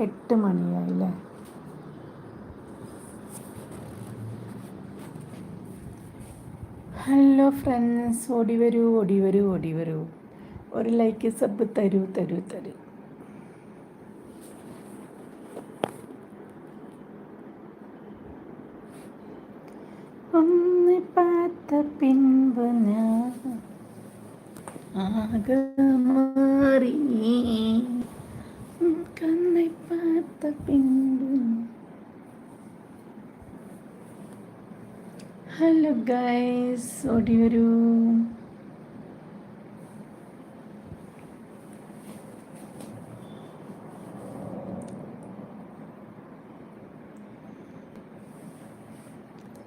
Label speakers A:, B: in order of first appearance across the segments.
A: എട്ട് മണിയായി അല്ലേ ഹലോ ഫ്രണ്ട്സ് ഓടി വരൂ ഓടി വരൂ ഓടി വരൂ ഒരു ലൈക്ക് സബ് തരൂ തരൂ തരൂ. ഒന്ന് പാത്ത പിൻപ് ആകെ ഗൈസ് ഓടി വരൂ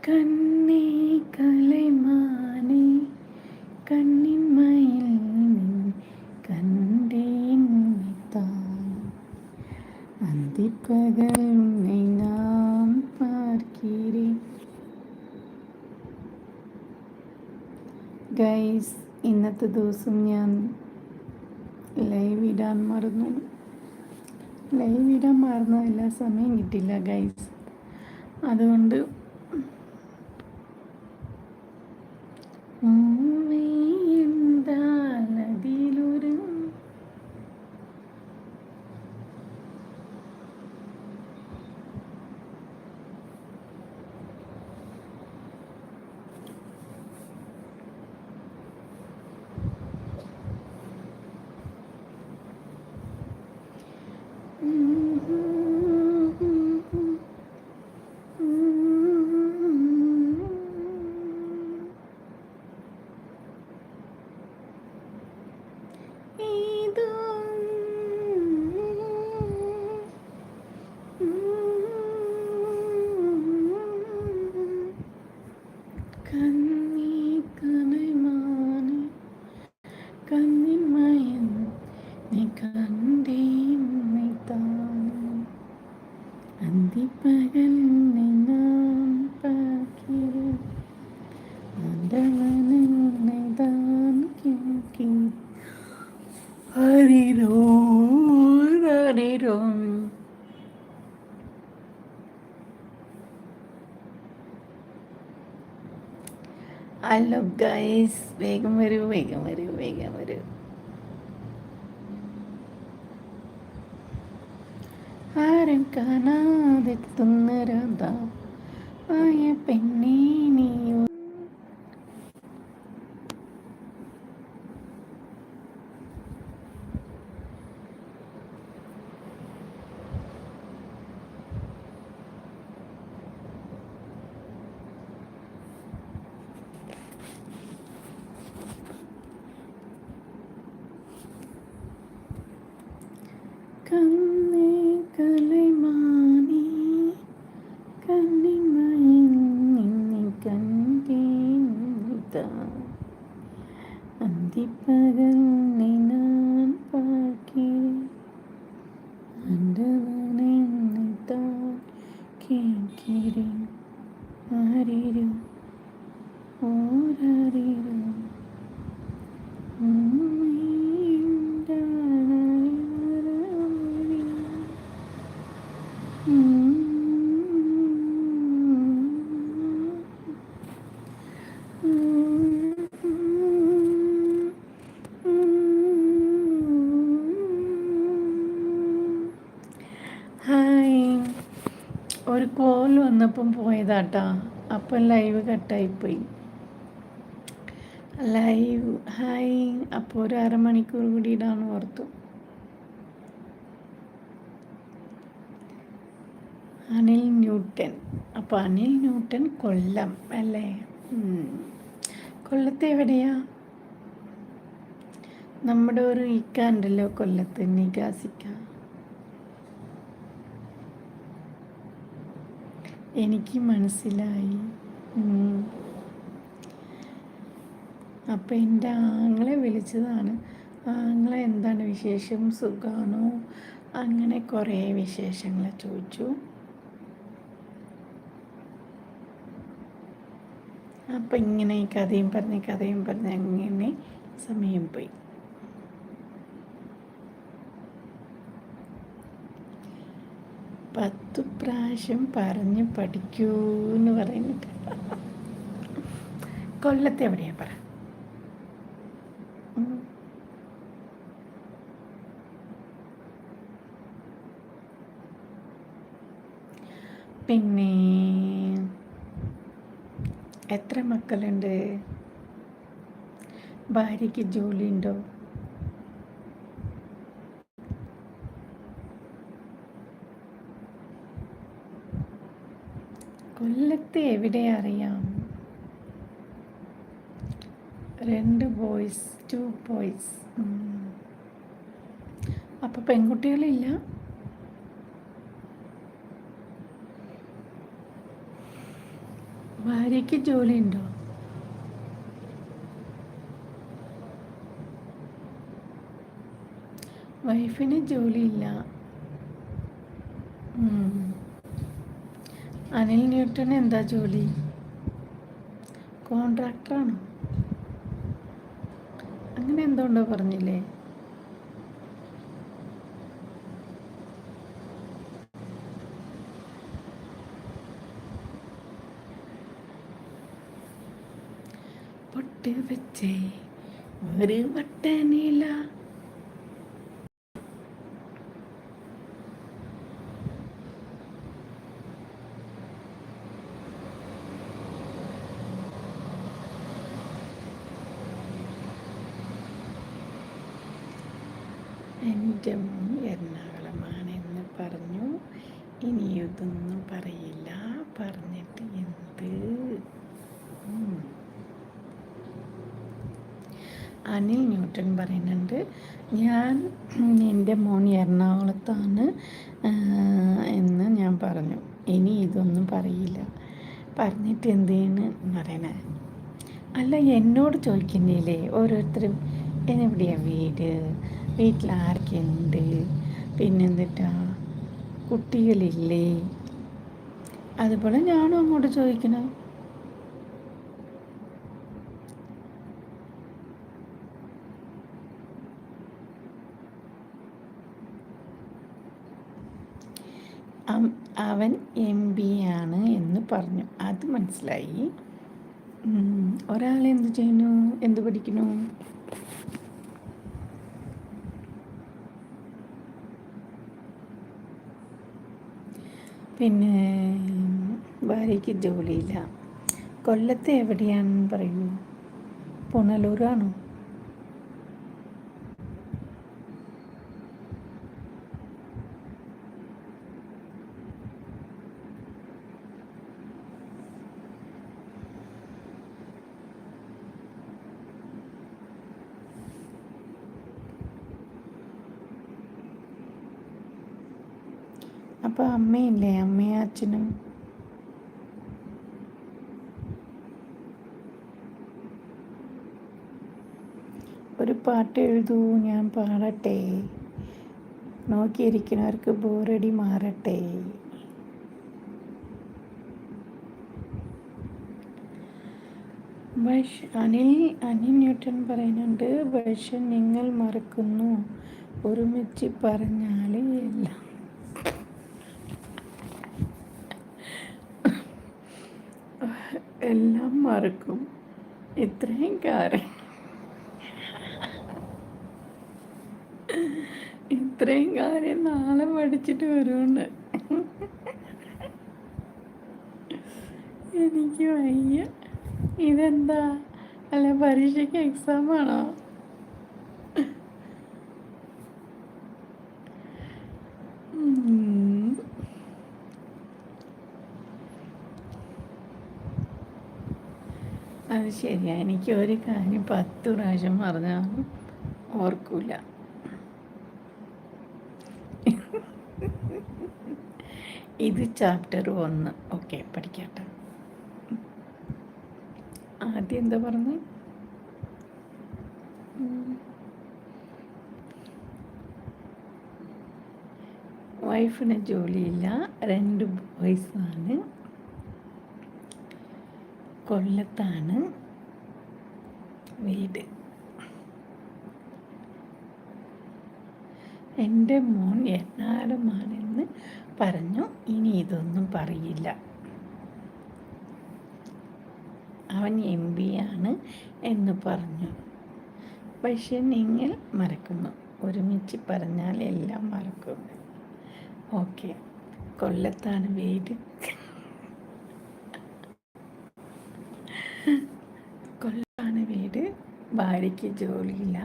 A: കണ്ണേ കലൈമാനേ ദിവസം ഞാൻ ലൈവ് ഇടാൻ മറന്നു. ലൈവ് ഇടാൻ മറന്നതല്ല സമയം കിട്ടില്ല ഗൈസ് അതുകൊണ്ട് ഹലോ ഗൈസ് വേഗം വരൂ വേഗം വരൂ വേഗം വരൂ. കാണാതെത്തുന്ന രാധ ആയ പെണ്ണേ. ഒരു കോൾ വന്നപ്പം പോയതാട്ടാ. അപ്പം ലൈവ് കട്ടായിപ്പോയി ലൈവ് ഹായ് അപ്പോൾ ഒരു അരമണിക്കൂർ കൂടി ഇടാന്ന് ഓർത്തു. അനിൽ ന്യൂട്ടൻ. അപ്പോൾ അനിൽ ന്യൂട്ടൻ കൊല്ലം അല്ലേ. കൊല്ലത്ത് എവിടെയാ? നമ്മുടെ ഒരു ഇക്ക ഉണ്ടല്ലോ കൊല്ലത്ത് നികാസിക്ക എനിക്ക് മനസ്സിലായി. അപ്പം എന്റെ ആങ്ങളെ വിളിച്ചതാണ്. ആങ്ങളെ എന്താണ് വിശേഷം? സുഖമാണോ അങ്ങനെ കുറേ വിശേഷങ്ങൾ ചോദിച്ചു. അപ്പം ഇങ്ങനെ കഥയും പറഞ്ഞ് കഥയും പറഞ്ഞ് അങ്ങനെ സമയം പോയി. പത്ത് പ്രാവശ്യം പറഞ്ഞ് പഠിക്കൂ എന്ന് പറയുന്നുണ്ട് കൊല്ലത്തെ എവിടെയാ പറ. പിന്നെ എത്ര മക്കളുണ്ട്? ഭാര്യയ്ക്ക് ജോലിയുണ്ടോ? കൊല്ലത്ത് എവിടെ അറിയാം? രണ്ട് ബോയ്സ് ടു ബോയ്സ് അപ്പൊ പെൺകുട്ടികളില്ല? ഭാര്യയ്ക്ക് ഉണ്ടോ വൈഫിന് ജോലിയില്ല. അനിൽ ന്യൂട്ടൺ എന്താ ജോലി? കോൺട്രാക്ടറാണോ? അങ്ങനെ എന്തുകൊണ്ടോ പറഞ്ഞില്ലേ? പൊട്ട് വെച്ചേ ഒരു വട്ടനില എന്റെ മോൻ എറണാകുളമാണെന്ന് പറഞ്ഞു ഇനി ഇതൊന്നും പറയില്ല. പറഞ്ഞിട്ട് എന്ത്. അനിൽ ന്യൂട്ടൺ പറയുന്നുണ്ട് ഞാൻ എന്റെ മോൻ എറണാകുളത്താണ് എന്ന് ഞാൻ പറഞ്ഞു. ഇനി ഇതൊന്നും പറയില്ല. പറഞ്ഞിട്ട് എന്തേന്ന് പറയണേ? അല്ല എന്നോട് ചോദിക്കുന്നില്ലേ? ഓരോരുത്തരും എന്നെവിടെയാണ് വീട്? വീട്ടിൽ ആർക്കുണ്ട് പിന്നെന്തിട്ടാ? കുട്ടികളില്ലേ? അതുപോലെ ഞാനും അങ്ങോട്ട് ചോദിക്കണം അവൻ എം ബി ആണ് എന്ന് പറഞ്ഞു. അത് മനസ്സിലായി. എന്ത് ചെയ്യുന്നു? എന്ത് പഠിക്കുന്നു? പിന്നെ ഭാര്യയ്ക്ക് ജോലിയില്ല. കൊല്ലത്തെ എവിടെയാണെന്ന് പറയൂ പുനലൂരാണോ? അപ്പോൾ അമ്മയില്ലേ? അമ്മയും അച്ഛനും. ഒരു പാട്ട് എഴുതൂ ഞാൻ പാടട്ടെ. നോക്കിയിരിക്കുന്നവർക്ക് ബോറടി മാറട്ടെ. വൈഷ് അനിൽ അനിൽ ന്യൂട്ടൻ പറയുന്നുണ്ട് പക്ഷെ നിങ്ങൾ മറക്കുന്നു. ഒരുമിച്ച് പറഞ്ഞാൽ എല്ലാം എല്ലാം മറക്കും. ഇത്രയും കാര്യം. ഇത്രയും കാര്യം നാളെ പഠിച്ചിട്ട് വരുമെന്ന്. എനിക്ക് വയ്യ. ഇതെന്താ? അല്ല പരീക്ഷയ്ക്ക് എക്സാം ആണോ? അത് ശരിയാ. എനിക്ക് ഒരു കാര്യം പത്ത് പ്രാവശ്യം പറഞ്ഞാലും ഓർക്കൂല. ഇത് ചാപ്റ്റർ ഒന്ന്. ഓക്കെ പഠിക്കട്ടെ. ആദ്യം എന്താ പറഞ്ഞു? വൈഫിന് ജോലിയില്ല രണ്ട് ബോയ്സാണ്. കൊല്ലത്താണ് വീട്. എന്റെ മോൻ എറണാകുളമാണെന്ന് പറഞ്ഞു. ഇനി ഇതൊന്നും പറയില്ല. അവൻ എം ബി ആണ് എന്ന് പറഞ്ഞു. പക്ഷെ നിങ്ങൾ മറക്കുന്നു. ഒരുമിച്ച് പറഞ്ഞാൽ എല്ലാം മറക്കും. ഓക്കെ. കൊല്ലത്താണ് വീട്. കൊല്ലത്താണ് വീട്. ഭാര്യയ്ക്ക് ജോലിയില്ല.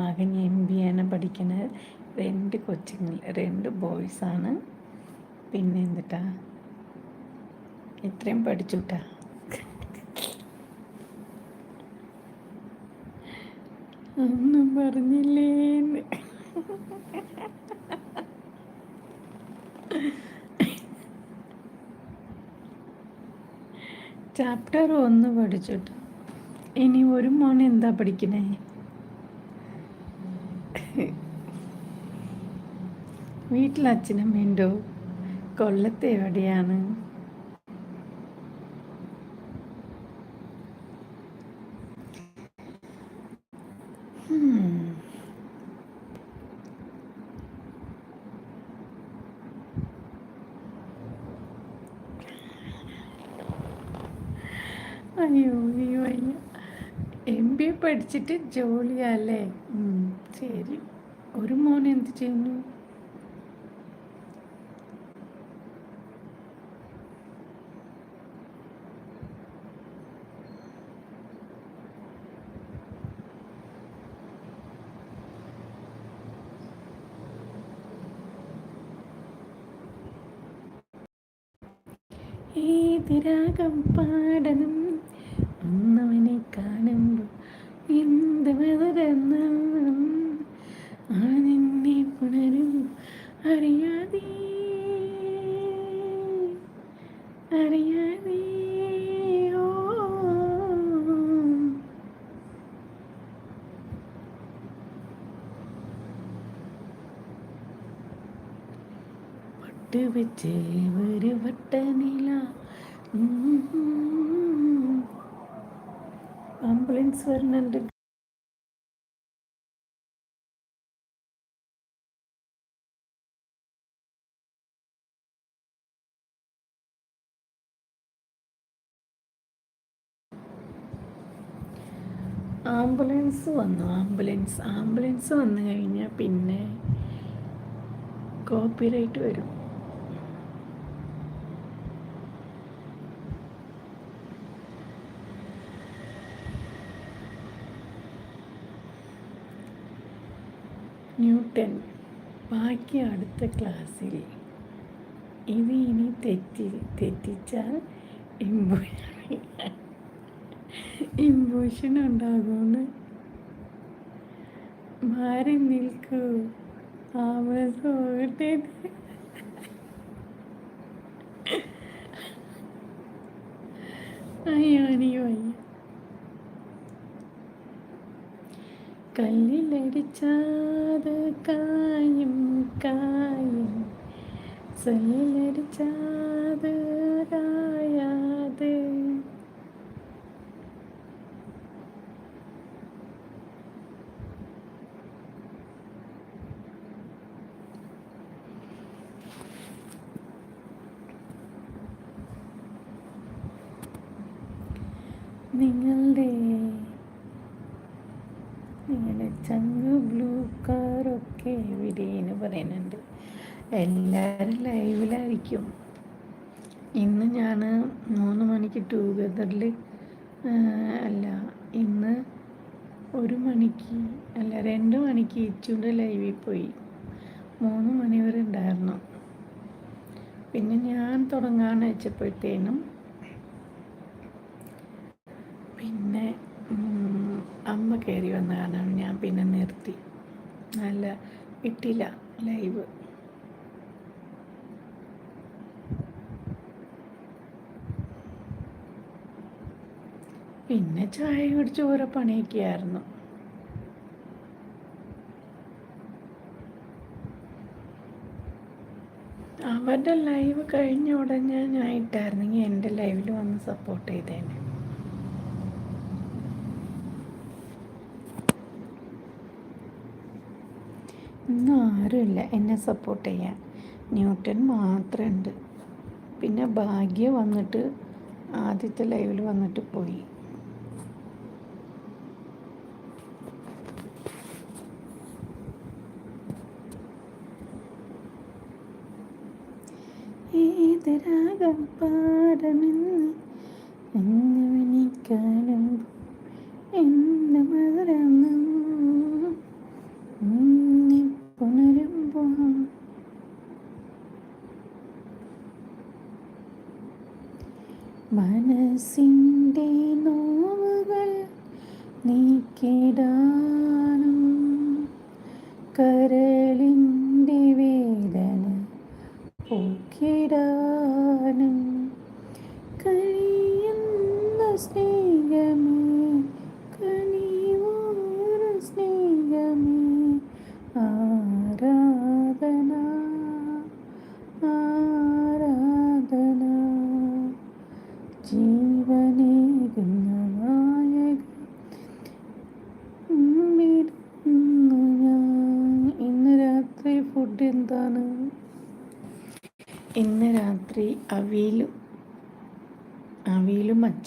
A: മകൻ എം ബി ആണ് പഠിക്കുന്നത്. രണ്ട് കൊച്ചുങ്ങൾ രണ്ട് ബോയ്സാണ് പിന്നെ എന്തിട്ടാ? ഇത്രയും പഠിച്ചുട്ടാ. ഒന്നും പറഞ്ഞില്ലേന്ന്. ചാപ്റ്റർ ഒന്ന് പഠിച്ചിട്ട്. ഇനി ഒരു മോൻ എന്താ പഠിക്കണേ? വീട്ടിൽ വീണ്ടും കൊല്ലത്ത് എവിടെയാണ് അയ്യോ അയ്യോ അയ്യോ എം ബി എ പഠിച്ചിട്ട് ജോലിയല്ലേ? ശരി. ഒരു മോൻ എന്ത് ചെയ്യുന്നു? ഏതിരാകം പാടണം? അറിയാതെ അറിയാതെ വെച്ച് ഒരു വട്ടനില ആംബുലൻസ് വരുന്നുണ്ട് ആംബുലൻസ് വന്നു? ആംബുലൻസ് ആംബുലൻസ് വന്നു കഴിഞ്ഞാൽ പിന്നെ കോപ്പിറൈറ്റ് വരും. ന്യൂട്ടൻ ബാക്കി അടുത്ത ക്ലാസ്സിൽ. ഇത് ഇനി തെറ്റി തെറ്റിച്ചാൽ ഇമ്പോഷൻ ഉണ്ടാകുമെന്ന് മാറി നിൽക്കൂ. ആമസ് അയ്യോ അയ്യോ അയ്യോ. കല്ലിലടിച്ചാത് കായും കായും സല്ലിലടിച്ചാത് കായാത് നിങ്ങളുടെ നിങ്ങളുടെ ചങ്ക് ബ്ലൂ കാറൊക്കെ എവിടെയെന്ന് പറയുന്നുണ്ട്. എല്ലാവരും ലൈവിലായിരിക്കും. ഇന്ന് ഞാൻ മൂന്ന് മണിക്ക് ടൂഗദറിൽ അല്ല ഇന്ന് ഒരു മണിക്ക് അല്ല രണ്ട് മണിക്ക് ഇച്ചുന്റെ ലൈവിൽ പോയി. മൂന്ന് മണി വരെ ഉണ്ടായിരുന്നു. പിന്നെ ഞാൻ തുടങ്ങാൻ വെച്ചപ്പോഴത്തേനും പിന്നെ അമ്മ കയറി വന്ന കാരണം ഞാൻ പിന്നെ നിർത്തി. നല്ല ഇട്ടില്ല ലൈവ്. പിന്നെ ചായ കുടിച്ച് ഓരോ പണിയൊക്കെയായിരുന്നു. അവരുടെ ലൈവ് കഴിഞ്ഞ ഉടനെ ഞാൻ ഇട്ടായിരുന്നെങ്കിൽ എന്റെ ലൈവിൽ വന്ന് സപ്പോർട്ട് ചെയ്തേനെ. ഇന്ന് ആരുമില്ല. എന്നെ സപ്പോർട്ട് ചെയ്യാൻ. ന്യൂട്ടൺ മാത്രമുണ്ട് പിന്നെ ഭാഗ്യ വന്നിട്ട് ആദ്യത്തെ ലൈവിൽ വന്നിട്ട് പോയി. ഏതരാഗം പാടമെന്ന് എന്നവനിക്കാനും എന്നെ മധുരങ്ങും മനസ്സിന്റെ നോവുകൾ നീക്കിടാനും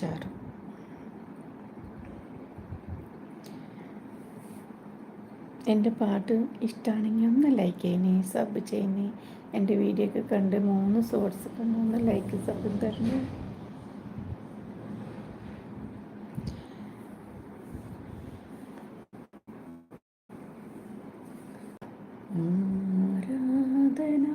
A: അവിയലും എന്റെ പാട്ട് ഇഷ്ടമാണെങ്കിൽ ഒന്ന് ലൈക്ക് ചെയ്യണേ സബ് ചെയ്യണേ. എന്റെ വീഡിയോ ഒക്കെ കണ്ട് മൂന്ന് സോർട്സ് കണ്ട് ഒന്ന് ലൈക്ക് സബ് തരണേ. ആരാധന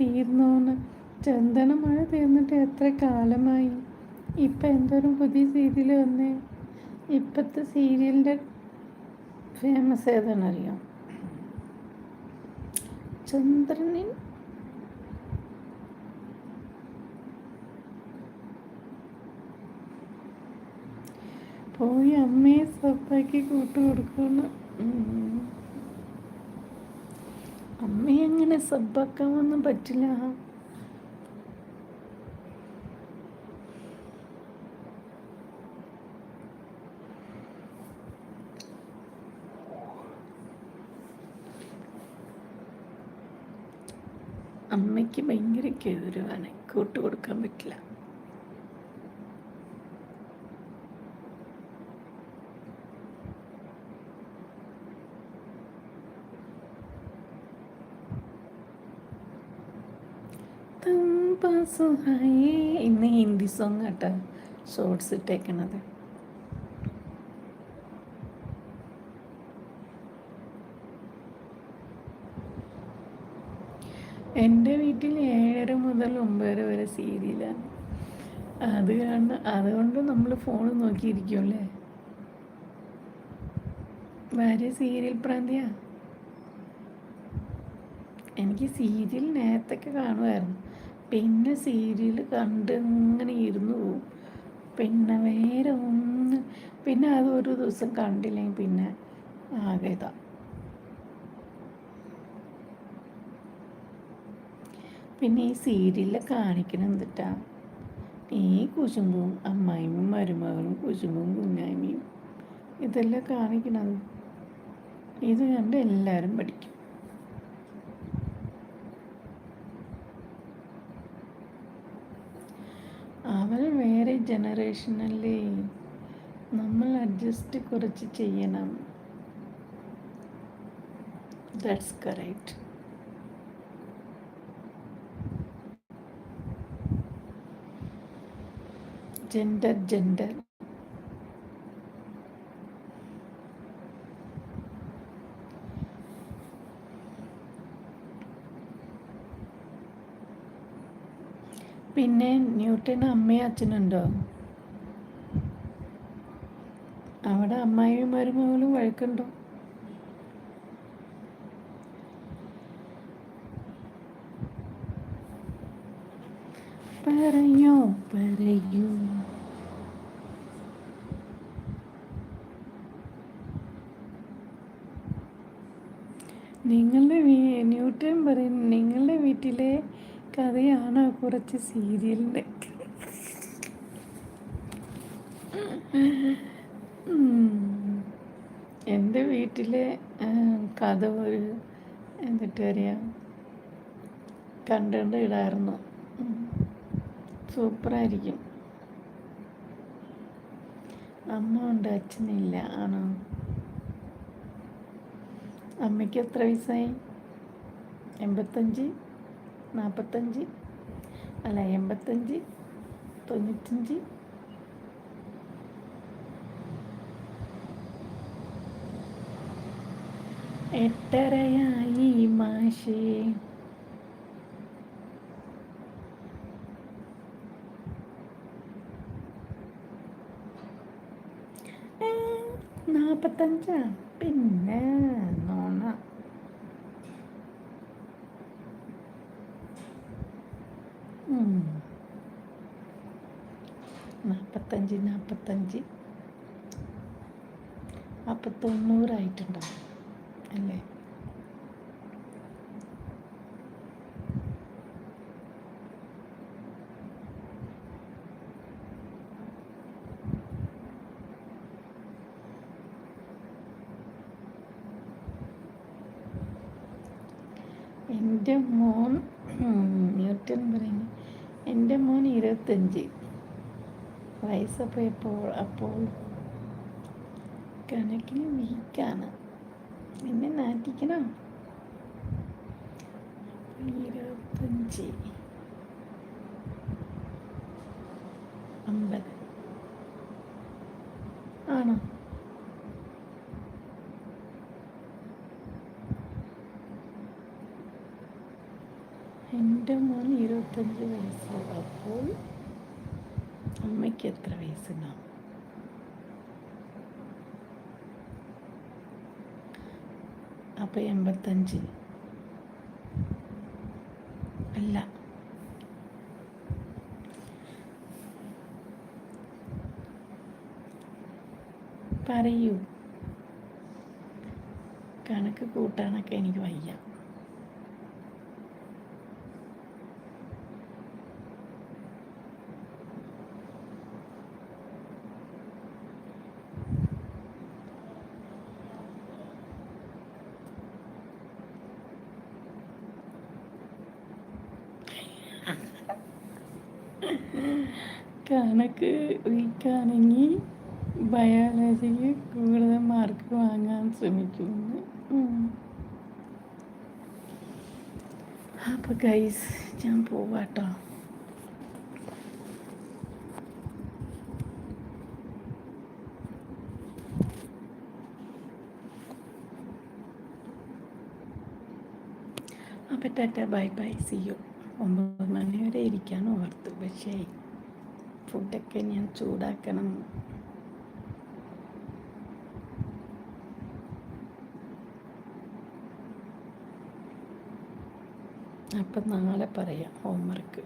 A: തീർന്നോന്ന്. ചന്ദന മഴ തീർന്നിട്ട് എത്ര കാലമായി? ഇപ്പം എന്തോരം പുതിയ സീരിയൽ വന്നേ. ഇപ്പോഴത്തെ സീരിയലിന്റെ ഫേമസ് ഏതാണെന്നറിയാം? ചന്ദ്രനിൻ പോയി അമ്മയെ സപ്പാക്കി കൂട്ടു കൊടുക്കുന്നു അമ്മയെ അങ്ങനെ സബ്ബാക്കാമൊന്നും പറ്റില്ല. അമ്മയ്ക്ക് ഭയങ്കര കേതുരവാണ് കൂട്ട് കൊടുക്കാൻ പറ്റില്ല. സുഹായേ ഇന്ന് ഹിന്ദി സോങ് കേട്ടോ. ഷോർട്സ് ഇട്ടേക്കണത്. എന്റെ വീട്ടിൽ ഏഴര മുതൽ ഒമ്പതര വരെ സീരിയലാണ്. അത് കാരണം അതുകൊണ്ട് നമ്മൾ ഫോൺ നോക്കിയിരിക്കുമല്ലേ ഭാര്യ സീരിയൽ പ്രാന്തിയാ? എനിക്ക് സീരിയൽ നേരത്തൊക്കെ കാണുമായിരുന്നു. പിന്നെ സീരിയൽ കണ്ട് ഇങ്ങനെ ഇരുന്നു പോവും. പിന്നെ വേറെ ഒന്ന് പിന്നെ അത് ഒരു ദിവസം കണ്ടില്ലെങ്കിൽ പിന്നെ ആകെ ഇതാ. പിന്നെ ഈ സീരിയലിൽ കാണിക്കണം എന്തിട്ടാ? ഈ കുശുമ്പും അമ്മായിയും മരുമകളും കുശുമ്പും കുഞ്ഞായ്മയും ഇതെല്ലാം കാണിക്കണത്. ഇത് കണ്ട് എല്ലാവരും പഠിക്കും. അവൾ വേറെ ജനറേഷനല്ലേ നമ്മൾ അഡ്ജസ്റ്റ് കുറച്ച് ചെയ്യണം. ദാറ്റ്സ് കറക്റ്റ് ജെൻഡർ ജെൻഡർ പിന്നെ ന്യൂട്ടന് അമ്മയും അച്ഛനുണ്ടോ? അവിടെ അമ്മായിയും മരുമകളും വഴക്കുണ്ടോ? പറയൂ പറയൂ. നിങ്ങളുടെ ന്യൂട്ടൻ പറയുന്നു നിങ്ങളുടെ വീട്ടിലെ കഥയാണോ കുറച്ച് സീരിയലിന്റെ? എന്റെ വീട്ടിലെ കഥ ഒരു എന്നിട്ട് പറയാം കണ്ടുകൊണ്ട് ഇടായിരുന്നു. സൂപ്പറായിരിക്കും. അമ്മ ഉണ്ട് അച്ഛനില്ല ആണോ? അമ്മയ്ക്ക് എത്ര വയസ്സായി? എൺപത്തഞ്ച്? നാൽപ്പത്തഞ്ച് അല്ല എൺപത്തഞ്ച് തൊണ്ണൂറ്റഞ്ച്. എട്ടരയായി മാഷേ. നാൽപ്പത്തഞ്ചാ പിന്നെ നാൽപ്പത്തഞ്ച് നാൽപ്പത്തഞ്ച് അപ്പം തൊണ്ണൂറായിട്ടുണ്ടാവും അല്ലേ? എന്റെ മോൻ ന്യൂട്ടൻ പറയുന്നു. എന്റെ മോൻ ഇരുപത്തഞ്ച്. വയസ്സപ്പോൾ എപ്പോൾ അപ്പോൾ കണക്കിന് വീക്കാണ് എന്നെ നാട്ടിക്കണോ ഇരുപത്തഞ്ച്. അമ്പത്. ആണോ? എന്റെ മോൻ ഇരുപത്തഞ്ച് വയസ്സ് അപ്പോൾ അമ്മയ്ക്ക് എത്ര വയസ്സുണ്ടാവും? അപ്പം എൺപത്തഞ്ച്. അല്ല. പറയൂ. കണക്ക് കൂട്ടാനൊക്കെ എനിക്ക് വയ്യ. ശ്രമിക്കുന്നു അപ്പൊ ഗൈസ് ഞാൻ പോവാട്ടോ. അപ്പോൾ tata bye bye see you ഒമ്പത് മണി വരെ ഇരിക്കാൻ ഓർത്തു. പക്ഷേ ഫുഡൊക്കെ ഞാൻ ചൂടാക്കണം. അപ്പം നാളെ പറയാം ഹോംവർക്ക്